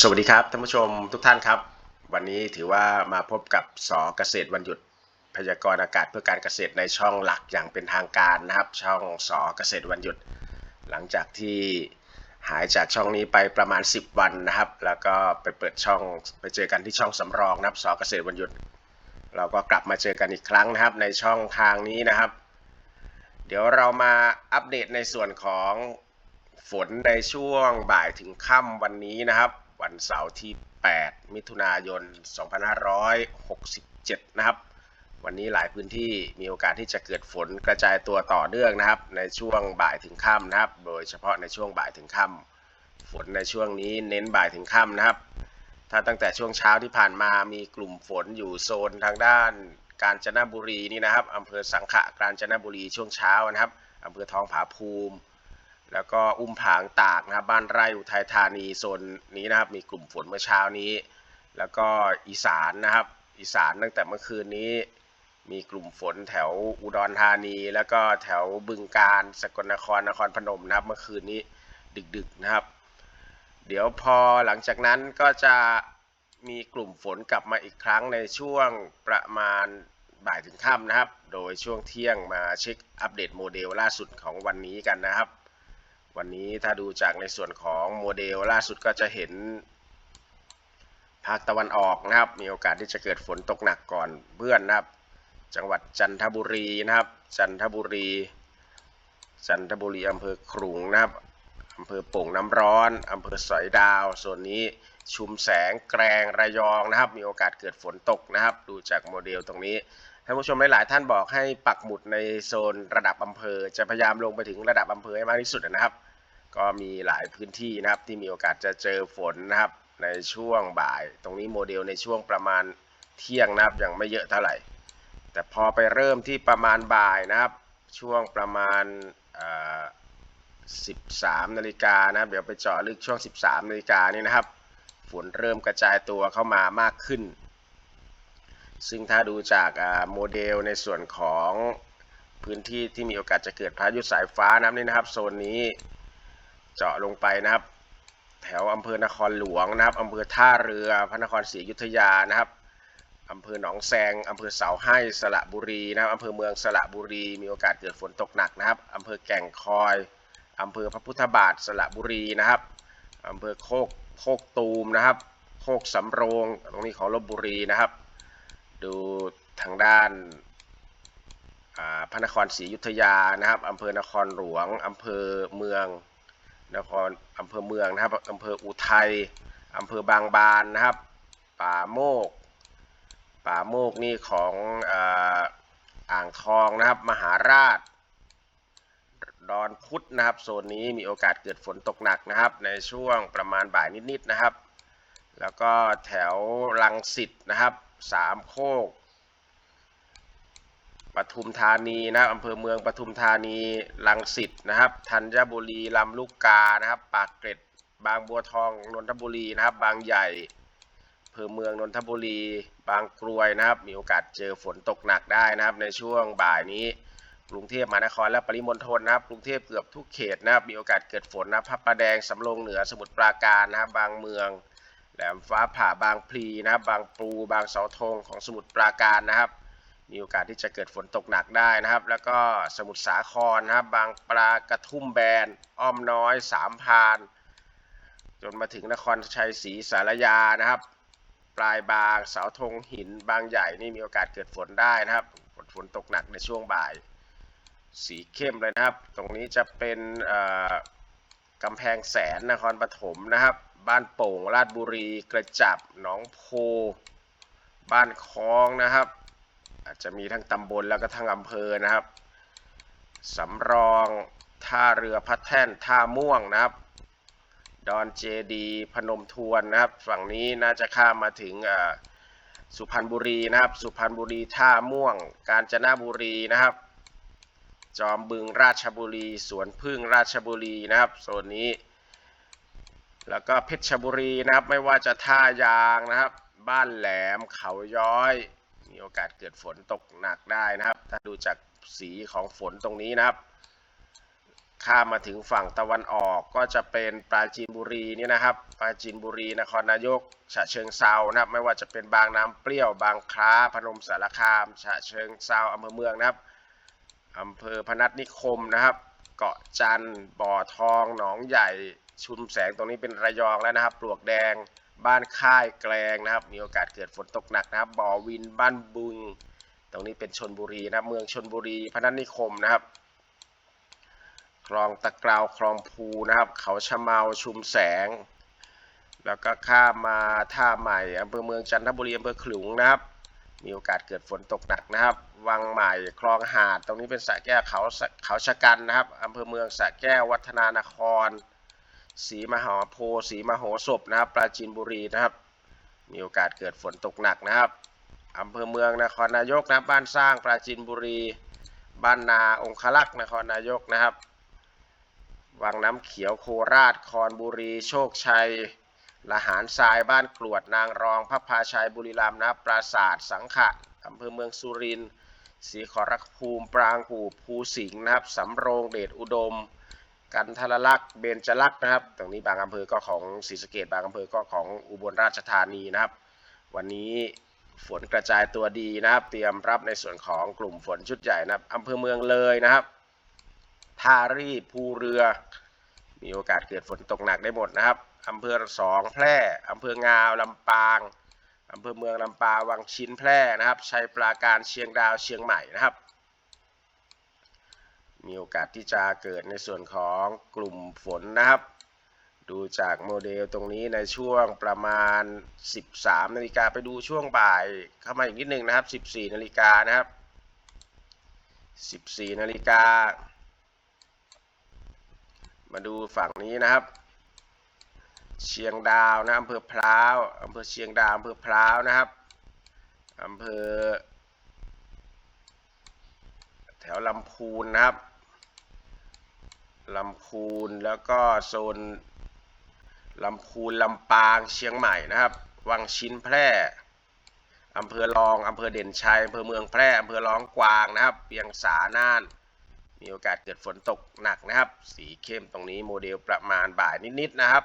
สวัสดีครับท่านผู้ชมทุกท่านครับ วันนี้ถือว่ามาพบกับสอเกษตรวันหยุดพยากรณ์อากาศเพื่อการเกษตรในช่องหลักอย่างเป็นทางการนะครับ ช่องสอเกษตรวันหยุด หลังจากที่หายจากช่องนี้ไปประมาณ 10 วันนะครับ แล้วก็ไปเปิดช่องไปเจอกันที่ช่องสำรองนะครับสอเกษตรวันหยุด เราก็กลับมาเจอกันอีกครั้งนะครับ ในช่องทางนี้นะครับ เดี๋ยวเรามาอัปเดตในส่วนของฝนในช่วงบ่ายถึงค่ำวันนี้นะครับ วันเสาร์ที่ 8 มิถุนายน 2567 นะครับ วันนี้หลายพื้นที่มีโอกาสที่จะเกิดฝนกระจายตัวต่อเนื่องนะครับ ในช่วงบ่ายถึงค่ำนะครับ โดยเฉพาะในช่วงบ่ายถึงค่ำฝนในช่วงนี้เน้นบ่ายถึงค่ำนะครับ ถ้าตั้งแต่ช่วงเช้าที่ผ่านมามีกลุ่มฝนอยู่โซนทางด้านกาญจนบุรีนี่นะครับอำเภอสังขะกาญจนบุรีช่วงเช้านะครับอำเภอทองผาภูมิ แล้วก็อุ้มผางตากนะครับบ้านไร่อุทัยธานีโซนนี้นะครับมีกลุ่มฝนเมื่อเช้านี้ แล้วก็อีสานนะครับอีสานตั้งแต่เมื่อคืนนี้ มีกลุ่มฝนแถวอุดรธานี แล้วก็แถวบึงกาฬสกลนครนครพนมนะครับเมื่อคืนนี้ดึกๆนะครับ เดี๋ยวพอหลังจากนั้นก็จะมีกลุ่มฝนกลับมาอีกครั้งในช่วงประมาณบ่ายถึงค่ำนะครับ โดยช่วงเที่ยงมาเช็คอัปเดตโมเดลล่าสุดของวันนี้กันนะครับ วันนี้ถ้าดูจากในส่วนของโมเดลล่าสุดก็จะเห็นภาคตะวันออกนะครับ มีโอกาสที่จะเกิดฝนตกหนักก่อนเพื่อนนะครับ จังหวัดจันทบุรีนะครับ จันทบุรี จันทบุรีอำเภอขลุงนะครับอำเภอโป่งน้ำร้อนอำเภอสอยดาว ส่วนนี้ชุมแสงแกรงระยองนะครับ มีโอกาสเกิดฝนตกนะครับ ดูจากโมเดลตรงนี้ท่านผู้ชมหลาย ๆ ท่านบอกให้ปักหมุดในโซนระดับอำเภอ จะพยายามลงไปถึงระดับอำเภอให้มากที่สุดนะครับ ก็มีหลายพื้นที่นะครับที่มีโอกาสจะเจอฝนนะครับ ในช่วงบ่าย ตรงนี้โมเดลในช่วงประมาณเที่ยงนะครับยังไม่เยอะเท่าไหร่ แต่พอไปเริ่มที่ประมาณบ่ายนะครับ ช่วงประมาณ13นาฬิกานะครับ เดี๋ยวไปเจาะลึกช่วง 13นาฬิกานี่นะครับ ฝนเริ่มกระจายตัวเข้ามามากขึ้น ซึ่งถ้าดูจากโมเดลในส่วนของพื้นที่ที่มีโอกาสจะเกิดพายุสายฟ้านะครับนี่นะครับ โซนนี้ เจาะลงไปนะครับ แถวอำเภอนครหลวงนะครับอำเภอท่าเรือพระนครศรีอยุธยานะครับอำเภอหนองแซงอำเภอเสาให้สระบุรีนะครับอำเภอเมืองสระบุรี มีโอกาสเกิดฝนตกหนักนะครับอำเภอแก่งคอยอำเภอพระพุทธบาทสระบุรีนะครับอำเภอโคกโคกตูมนะครับ โคกสำโรงตรงนี้ของลบบุรีนะครับ ดูทางด้านพระนครศรีอยุธยานะครับอำเภอนครหลวงอำเภอเมือง นครอำเภอเมืองนะครับอำเภออุทัยอำเภอบางบานนะครับ ป่าโมก ป่าโมกนี่ของอ,อ่างทองนะครับ มหาราช ดอนพุธนะครับ โซนนี้มีโอกาสเกิดฝนตกหนักนะครับ ในช่วงประมาณบ่ายนิดๆนะครับ แล้วก็แถวลังสิตนะครับสามโคก ปทุมธานีนะครับอำเภอเมืองปทุมธานีลังสิตนะครับธัญบุรีลำลูกกานะครับ ปากเกร็ด บางบัวทองนนทบุรีนะครับ บางใหญ่อำเภอเมืองนนทบุรี บางกรวยนะครับ มีโอกาสเจอฝนตกหนักได้นะครับ ในช่วงบ่ายนี้กรุงเทพมหานครและปริมณฑลนะครับ กรุงเทพเกือบทุกเขตนะครับ มีโอกาสเกิดฝนนะครับพระประแดงสำโรงเหนือสมุทรปราการนะครับ บางเมือง แหลมฟ้าผ่าบางพลีนะครับ บางปู บางเสาธงของสมุทรปราการนะครับ มีโอกาสที่จะเกิดฝนตกหนักได้นะครับ แล้วก็สมุทรสาครนะครับ บางปลากระทุ่มแบน อ้อมน้อยสามพาน จนมาถึงนครชัยศรีสารยานะครับ ปลายบางเสาธงหินบางใหญ่นี่มีโอกาสเกิดฝนได้นะครับฝนฝนตกหนักในช่วงบ่าย สีเข้มเลยนะครับ ตรงนี้จะเป็นกำแพงแสนนครปฐมนะครับ บ้านโป่งราชบุรีกระจับหนองโพ บ้านคลองนะครับ อาจจะมีทั้งตำบลแล้วก็ทั้งอำเภอนะครับสำรองท่าเรือพัดแท่นท่าม่วงนะครับ ดอนเจดีพนมทวนนะครับ ฝั่งนี้น่าจะข้ามมาถึงสุพรรณบุรีนะครับ สุพรรณบุรีท่าม่วง กาญจนบุรีนะครับ จอมบึงราชบุรีสวนพึ่งราชบุรีนะครับโซนนี้ แล้วก็เพชรบุรีนะครับ ไม่ว่าจะท่ายางนะครับ บ้านแหลมเขาย้อย มีโอกาสเกิดฝนตกหนักได้นะครับ ถ้าดูจากสีของฝนตรงนี้นะครับ ข้ามมาถึงฝั่งตะวันออกก็จะเป็นปราจีนบุรีนี่นะครับปราจีนบุรีนครนายกฉะเชิงเซานะครับ ไม่ว่าจะเป็นบางน้ำเปรี้ยวบางคล้าพนมสารคาม ฉะเชิงเซาอำเภอเมืองนะครับอำเภอพนัสนิคมนะครับ เกาะจันทร์บ่อทองหนองใหญ่ชุมแสงตรงนี้เป็นระยองแล้วนะครับ ปลวกแดง บ้านค่ายแกลงนะครับ มีโอกาสเกิดฝนตกหนักนะครับบ่อวินบ้านบุงตรงนี้เป็นชนบุรีนะเมืองชนบุรีพนัสนิคมนะครับ คลองตะกราวคลองภูนะครับ เขาชะเมาชุมแสง แล้วก็ข้ามมาท่าใหม่อำเภอเมืองจันทบุรีอำเภอขลุงนะครับ มีโอกาสเกิดฝนตกหนักนะครับ วังใหม่คลองหาด ตรงนี้เป็นสระแก้วเขาเขาชะกันนะครับอำเภอเมืองสระแก้ววัฒนานคร ศรีมหาโพธิ์ศรีมโหสพนะครับ ปราจีนบุรีนะครับ มีโอกาสเกิดฝนตกหนักนะครับอำเภอเมืองนครนายกนะบบ้านสร้างปราจีนบุรี บ้านนาองคลักษ์นครนายกนะครับวังน้ำเขียวโคราชคอนบุรี โชคชัยละหารทรายบ้านกรวดนางรองพระพาชัยบุรีรัมย์นะครับปราสาทสังขะอำเภอเมืองสุรินทร์ศรีขอรภูมิปรางกู่ภูสิงห์นะครับสำโรงเดชอุดม กันทรลักษณ์เบญจลักษณ์นะครับ ตรงนี้บางอำเภอก็ของศรีสะเกดบางอำเภอก็ของอุบลราชธานีนะครับ วันนี้ฝนกระจายตัวดีนะครับ เตรียมรับในส่วนของกลุ่มฝนชุดใหญ่นะครับอำเภอเมืองเลยนะครับทารีภูเรือ มีโอกาสเกิดฝนตกหนักได้หมดนะครับอำเภอสองแพร่อำเภองาวลำปางอำเภอเมืองลำปางวังชิ้นแพร่นะครับชัยปราการเชียงดาวเชียงใหม่นะครับ มีโอกาสที่จะเกิดในส่วนของกลุ่มฝนนะครับ ดูจากโมเดลตรงนี้ในช่วงประมาณ 13นาฬิกาไปดูช่วงบ่ายเข้ามาอีกนิดนึงนะครับ 14นาฬิกานะครับ 14นาฬิกามาดูฝั่งนี้นะครับ เชียงดาวนะอำเภอพร้าวอำเภอเชียงดาวอำเภอพร้าวนะครับอำเภอ แถวลำพูนนะครับ ลำพูนแล้วก็โซนลำพูนลำปางเชียงใหม่นะครับ วังชิ้นแพร่อำเภอรองอำเภอเด่นชัยอำเภอเมืองแพร่อำเภอร้องกวางนะครับเปียงสาน่าน มีโอกาสเกิดฝนตกหนักนะครับ สีเข้มตรงนี้โมเดลประมาณบ่ายนิดๆนะครับ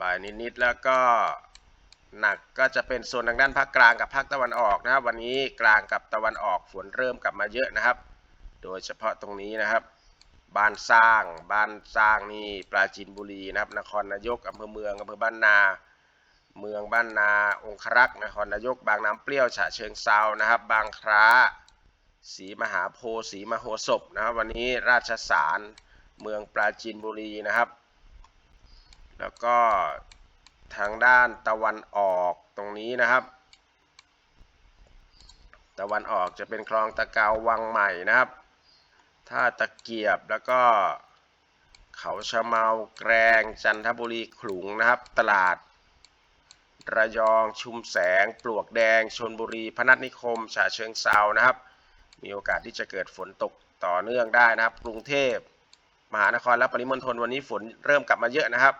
บ่ายนิดๆแล้วก็หนักก็จะเป็นโซนทางด้านภาคกลางกับภาคตะวันออกนะครับ วันนี้กลางกับตะวันออกฝนเริ่มกลับมาเยอะนะครับ โดยเฉพาะตรงนี้นะครับ บ้านสร้าง บ้านสร้างนี่ปราจีนบุรีนะครับ นครนายกอำเภอเมืองอำเภอบ้านนา เมืองบ้านนา องครักษ์นครนายก บางน้ำเปรี้ยวฉะเชิงเซานะครับ บางคร้าศรีมหาโพธิ์ศรีมโหสพนะครับวันนี้ราชสารเมืองปราจีนบุรีนะครับ แล้วก็ทางด้านตะวันออกตรงนี้นะครับ ตะวันออกจะเป็นคลองตะเกาวังใหม่นะครับ ท่าตะเกียบแล้วก็เขาชะเมาแกรงจันทบุรีขลุงนะครับ ตลาด ระยองชุมแสง ปลวกแดงชนบุรี พนัสนิคมฉะเชิงเซานะครับ มีโอกาสที่จะเกิดฝนตกต่อเนื่องได้นะครับ กรุงเทพมหานครและปริมณฑลวันนี้ฝนเริ่มกลับมาเยอะนะครับ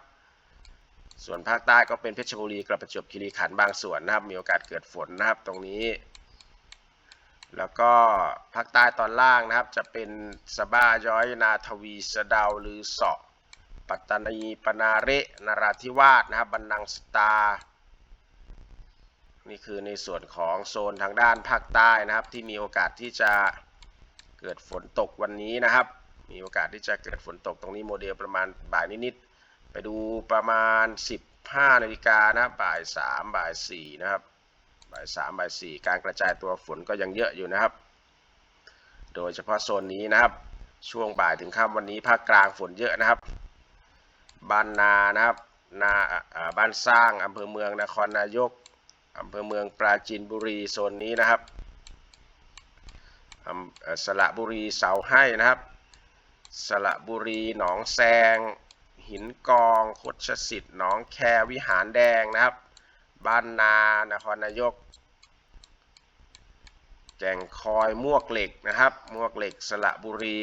ส่วนภาคใต้ก็เป็นเพชรบุรีกระประจวบคีรีขันธ์บางส่วนนะครับ มีโอกาสเกิดฝนนะครับ ตรงนี้ แล้วก็ภาคใต้ตอนล่างนะครับ จะเป็นสบ้าย้อยนาทวีสะดาวหรือเสาะปัตตานีปนาเรนราธิวาสนะครับบันนังสตา นี่คือในส่วนของโซนทางด้านภาคใต้นะครับ ที่มีโอกาสที่จะเกิดฝนตกวันนี้นะครับ มีโอกาสที่จะเกิดฝนตกตรงนี้โมเดลประมาณบ่ายนิดๆไปดูประมาณ 15นาฬิกานะครับบ่าย 3 บ่าย 4 นะครับ บ่าย3บ่าย4การกระจายตัวฝนก็ยังเยอะอยู่นะครับ โดยเฉพาะโซนนี้นะครับ ช่วงบ่ายถึงค่ำวันนี้ภาคกลางฝนเยอะนะครับ บ้านนานะครับนาบ้านสร้างอำเภอเมืองนครนายกอำเภอเมืองปราจีนบุรีโซนนี้นะครับอำเอ่อสระบุรีเสาให้นะครับ สระบุรีหนองแซง หินกองโคชสิทธิ์หนองแควิหารแดงนะครับ บ้านนานครนายก แก่งคอยมวกเหล็กนะครับ มวกเหล็กสระบุรี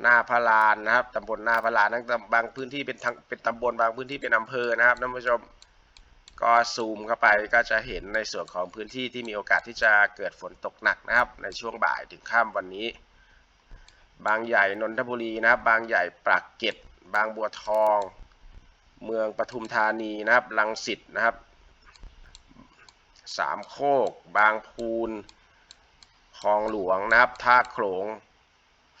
หน้าพระลานนะครับตำบลหน้าพระลานทั้งบางพื้นที่เป็นทางเป็นตำบลบางพื้นที่เป็นอำเภอนะครับท่านผู้ชมก็ซูมเข้าไปก็จะเห็นในส่วนของพื้นที่ที่มีโอกาสที่จะเกิดฝนตกหนักนะครับ ในช่วงบ่ายถึงค่ำวันนี้ บางใหญ่นนทบุรีนะครับ บางใหญ่ปากเกร็ดบางบัวทอง เมืองปทุมธานีนะครับลังสิตนะครับ สามโคก บางพูนคลองหลวงนะครับ ท่าโขลง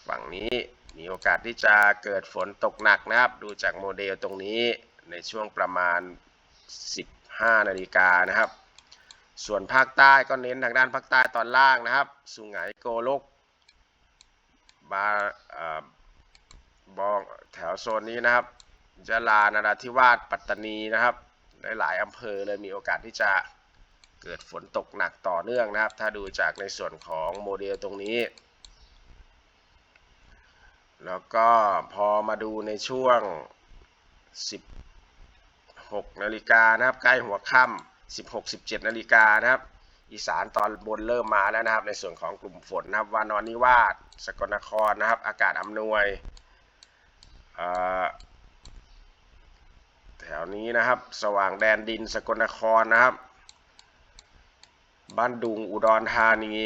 ฝั่งนี้มีโอกาสที่จะเกิดฝนตกหนักนะครับ ดูจากโมเดลตรงนี้ในช่วงประมาณ 15 นาฬิกานะครับ ส่วนภาคใต้ก็เน้นทางด้านภาคใต้ตอนล่างนะครับ สุไหงโกลกบาเอ่อบองแถวโซนนี้นะครับยะลานราธิวาสปัตตานีนะครับ หลายๆอำเภอเลยมีโอกาสที่จะ เกิดฝนตกหนักต่อเนื่องนะครับ ถ้าดูจากในส่วนของโมเดลตรงนี้ แล้วก็พอมาดูในช่วง 16 นาฬิกานะครับ ใกล้หัวค่ำ16 17 นาฬิกานะครับ อีสานตอนบนเริ่มมาแล้วนะครับ ในส่วนของกลุ่มฝนนะครับวานอนนิวาสสกลนครนะครับ อากาศอำนวยแถวนี้นะครับ สว่างแดนดินสกลนครนะครับ บ้านดุงอุดรธานี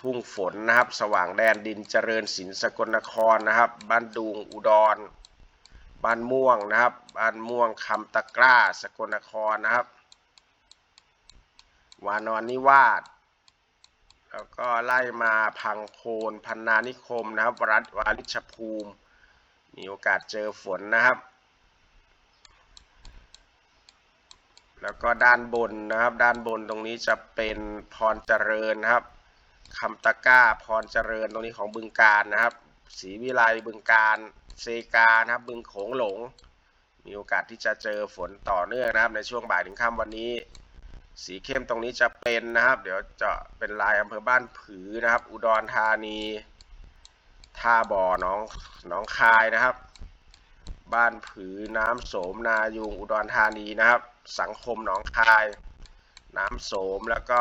ทุ่งฝนนะครับ สว่างแดนดินเจริญศิลป์สกลนครนะครับ บ้านดุงอุดร บ้านม่วงนะครับ บ้านม่วงคำตะกร้าสกลนครนะครับ วานอนนิวาสแล้วก็ไล่มาพังโคนพันนานิคมนะครับรัตวาริชภูมิ มีโอกาสเจอฝนนะครับ แล้วก็ด้านบนนะครับ ด้านบนตรงนี้จะเป็นพรเจริญนะครับคำตะก้าพรเจริญตรงนี้ของบึงการนะครับศรีวิไลบึงการเซกานะครับ บึงโขงหลง มีโอกาสที่จะเจอฝนต่อเนื่องนะครับ ในช่วงบ่ายถึงค่ำวันนี้ สีเข้มตรงนี้จะเป็นนะครับ เดี๋ยวจะเป็นลายอำเภอบ้านผือนะครับ อุดรธานีท่าบ่อหน้องหน้องคายนะครับ บ้านผือน้ำโสมนายุงอุดรธานีนะครับ สังคมหนองคาย น้ำโสมแล้วก็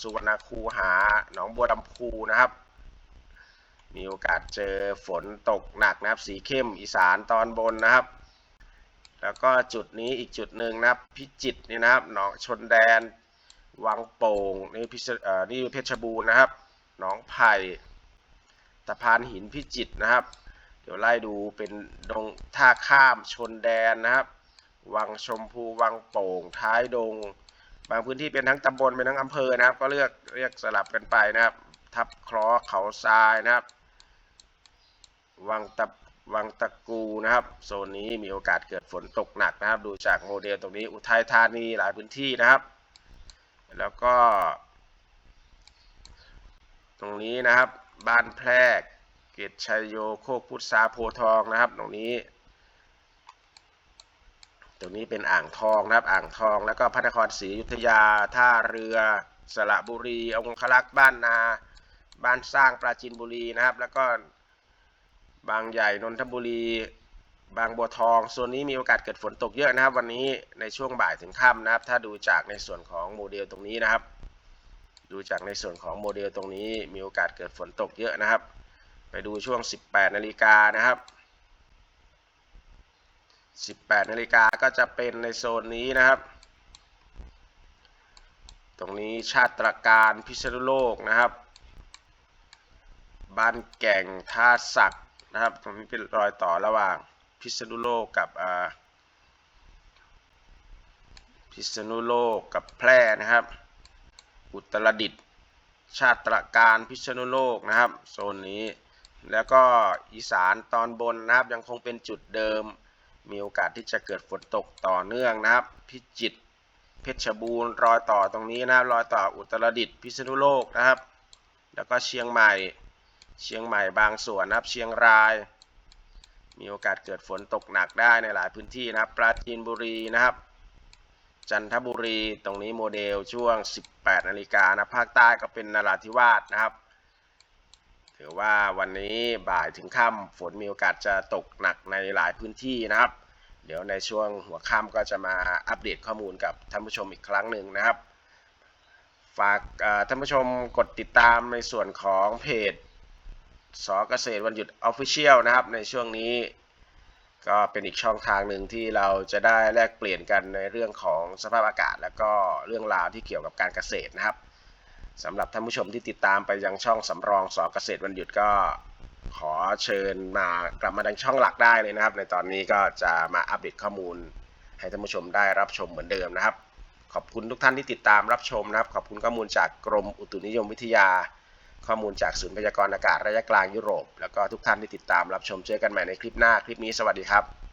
สุวรรณคูหาหนองบัวลำพูนะครับ มีโอกาสเจอฝนตกหนักนะครับ สีเข้มอีสานตอนบนนะครับ แล้วก็จุดนี้อีกจุดหนึ่งนะครับ พิจิตรนี่นะครับหนองชนแดน วังโป่งนี่พิษเอ่อนี่เพชรบูรณ์นะครับหนองไผ่ตะพานหินพิจิตรนะครับ เดี๋ยวไล่ดูเป็นดงท่าข้ามชนแดนนะครับ วังชมพูวังโป่งท้ายดง บางพื้นที่เป็นทั้งตำบลเป็นทั้งอำเภอนะครับ ก็เลือกเรียกสลับกันไปนะครับ ทับคลอเขาทรายนะครับ วังตะวังตะกูนะครับ โซนนี้มีโอกาสเกิดฝนตกหนักนะครับ ดูจากโมเดลตรงนี้อุทัยธานีหลายพื้นที่นะครับ แล้วก็ ตรงนี้นะครับ บ้านแพรกเกตชัยโยโคกพุทธาโพทองนะครับ ตรงนี้ ตรงนี้เป็นอ่างทองนะครับอ่างทอง แล้วก็พระนครศรีอยุธยา ท่าเรือ สระบุรี องคลักษ์บ้านนา บ้านสร้างปราจีนบุรีนะครับ แล้วก็บางใหญ่นนทบุรี บางบัวทองโซนนี้มีโอกาสเกิดฝนตกเยอะนะครับ วันนี้ในช่วงบ่ายถึงค่ำนะครับ ถ้าดูจากในส่วนของโมเดลตรงนี้นะครับ ดูจากในส่วนของโมเดลตรงนี้มีโอกาสเกิดฝนตกเยอะนะครับ ไปดูช่วง 18นาฬิกานะครับ 18นาฬิกาก็จะเป็นในโซนนี้นะครับ ตรงนี้ชาติตรการพิษณุโลกนะครับ บ้านแก่งท่าสักนะครับ ตรงนี้เป็นรอยต่อระหว่างพิษณุโลกกับอ่าพิษณุโลกกับแพร่นะครับ อุตรดิตถ์ชาติตรการพิษณุโลกนะครับ โซนนี้แล้วก็อีสานตอนบนนะครับยังคงเป็นจุดเดิม มีโอกาสที่จะเกิดฝนตกต่อเนื่องนะครับ พิจิตรเพชรบูรณ์รอยต่อตรงนี้นะครับรอยต่ออุตรดิตถ์พิษณุโลกนะครับ แล้วก็เชียงใหม่ เชียงใหม่บางส่วนนะครับ เชียงราย มีโอกาสเกิดฝนตกหนักได้ในหลายพื้นที่นะครับ ปราจีนบุรีนะครับ จันทบุรีตรงนี้โมเดลช่วง 18นาฬิกานะภาคใต้ก็เป็นนราธิวาสนะครับ ถือว่าวันนี้บ่ายถึงค่ำฝนมีโอกาสจะตกหนักในหลายพื้นที่นะครับ เดี๋ยวในช่วงหัวค่ำก็จะมาอัปเดตข้อมูลกับท่านผู้ชมอีกครั้งหนึ่งนะครับ ฝากท่านผู้ชมกดติดตามในส่วนของเพจสอเกษตรวันหยุด Official นะครับ ในช่วงนี้ก็เป็นอีกช่องทางหนึ่งที่เราจะได้แลกเปลี่ยนกันในเรื่องของสภาพอากาศ แล้วก็เรื่องราวที่เกี่ยวกับการเกษตรนะครับ สำหรับท่านผู้ชมที่ติดตามไปยังช่องสำรองสอเกษตรวันหยุดก็ขอเชิญมากลับมาดังช่องหลักได้เลยนะครับ ในตอนนี้ก็จะมาอัปเดตข้อมูล ให้ท่านผู้ชมได้รับชมเหมือนเดิมนะครับ ขอบคุณทุกท่านที่ติดตามรับชมนะครับ ขอบคุณข้อมูลจากกรมอุตุนิยมวิทยา ข้อมูลจากศูนย์พยากรณ์อากาศระยะกลางยุโรป แล้วก็ทุกท่านที่ติดตามรับชมเจอกันใหม่ในคลิปหน้าคลิปนี้สวัสดีครับ